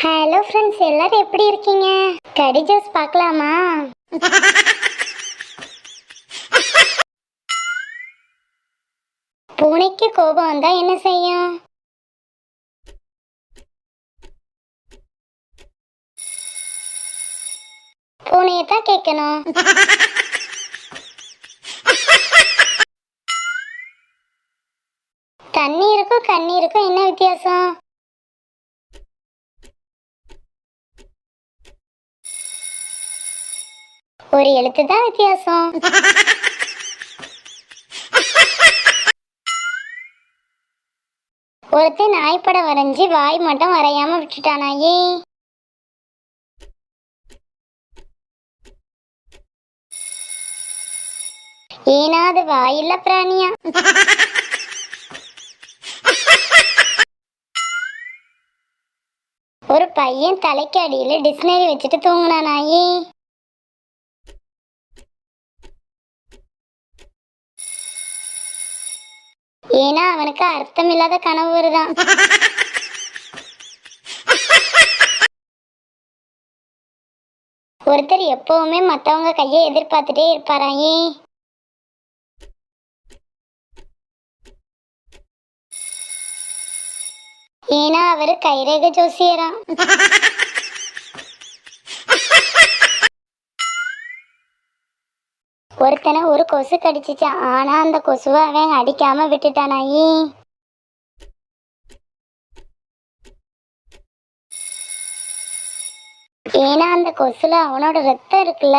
Hello friends எல்லாரும் எப்படி இருக்கீங்க? கடி ஜூஸ் பார்க்கலாமா? பூனைக்கு கோபம் வந்தா என்ன செய்யும்? பூனையை தான் கேட்கணும். தண்ணீருக்கும் கண்ணீருக்கும் என்ன வித்தியாசம்? ஒரு எழுத்து தான் வித்தியாசம். ஒருத்தன் நாய்ப்படம் வரைஞ்சி வாய் மட்டும் வரையாம விட்டுட்டானாயே. ஏனா அது வாயில்ல பிராணியா? ஒரு பையன் தலைக்கு அடியில டிக்ஷனரி வச்சுட்டு தூங்கினானாயே. ஏன்னா அவனுக்கு அர்த்தம் இல்லாத கனவு வருதான் ஒருத்தர் எப்பவுமே மத்தவங்க கையை எதிர்பார்த்துட்டே இருப்பாராயே ஏன்னா அவரு கைரேக ஜோசியரா? ஒருத்தனை ஒரு கொசு கடிச்சிச்சான் ஆனா அந்த கொசுவை அவன் அடிக்காம விட்டுட்டானாயி ஏன்னா அந்த கொசுல அவனோட ரத்தம் இருக்குல்ல.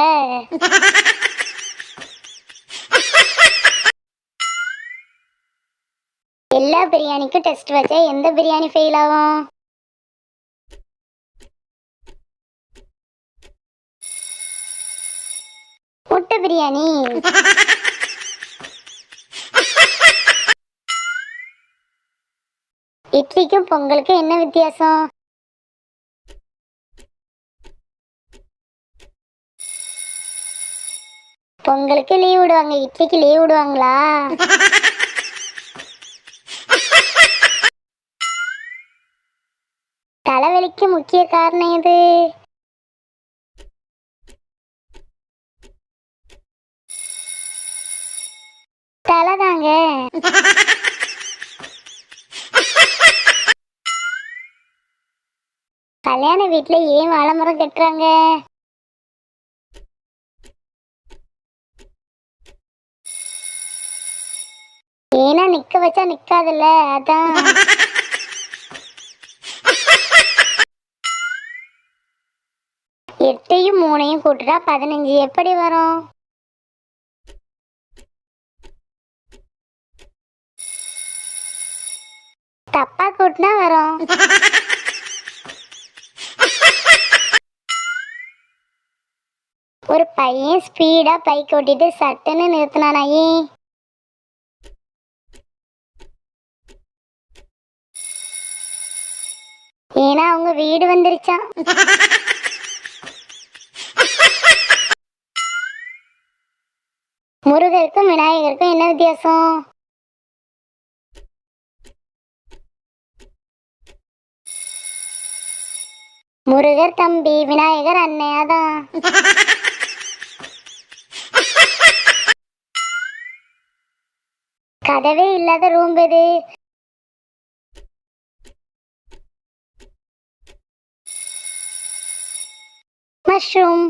எல்லா பிரியாணிக்கும் டெஸ்ட் வச்சா எந்த பிரியாணி ஃபெயில் ஆகும்? முட்டை பிரியாணி. இட்லிக்கும் பொங்கலுக்கும் என்ன வித்தியாசம்? பொங்கலுக்கு லீவ் விடுவாங்க இட்லிக்கு லீவ் விடுவாங்களா? தலைவலிக்கு முக்கிய காரணம் எது? தலைதாங்க. கல்யாண வீட்டுல ஏன் வாழைமரம் கட்டுறாங்க? ஏன்னா நிக்க வச்சா நிக்காதுல்ல அதான். எட்டையும் மூணையும் கூட்டுட்டா பதினஞ்சு. எப்படி வரும்? தப்பா கூட்டினா வரும். ஒரு பையன் ஸ்பீடா பைக் ஓட்டிட்டு சட்டுன்னு நிறுத்தினானாயே ஏன்னா அவங்க வீடு வந்துருச்சான் முருகருக்கும் விநாயகருக்கும் என்ன வித்தியாசம்? முருகர் தம்பி விநாயகர் அன்னையாதான் அதான் கதவே இல்லாத ரூம் இது. மஷ்ரூம்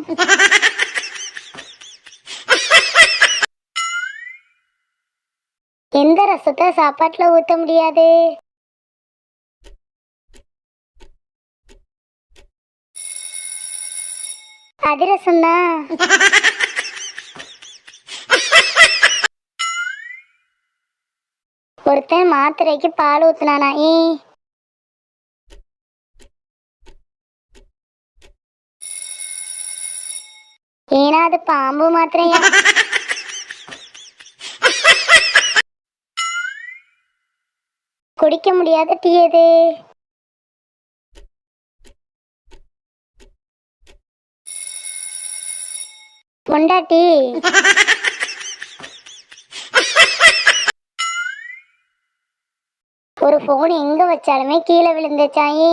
எந்த ரசத்தை சாப்பாட்டுல ஊத்த முடியாது? அதிரசம் தான் ஒருத்தன் மாத்திரைக்கு பால் ஊத்துனானா ஏ? ஏன்னா அது பாம்பு மாத்திரையா? குடிக்க முடியாத டீ எது? பொண்டாட்டி. ஒரு ஃபோன் எங்க வச்சாலுமே கீழே விழுந்துச்சாயி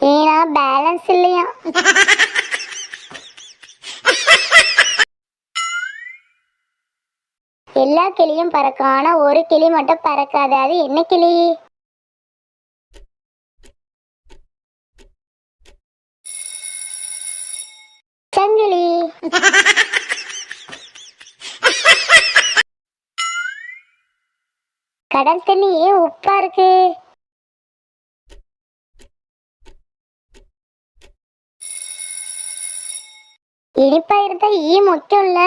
ஏன்னா பேலன்ஸ் இல்லையா? எல்லா கிளியும் பறக்கும் ஆனா ஒரு கிளி மட்டும் பறக்காது. அது என்ன கிளி? சங்கிலி. கடல் தண்ணி ஏன் உப்பா இருக்கு. இனிப்பா இருந்தா ஈ முக்கியம்ல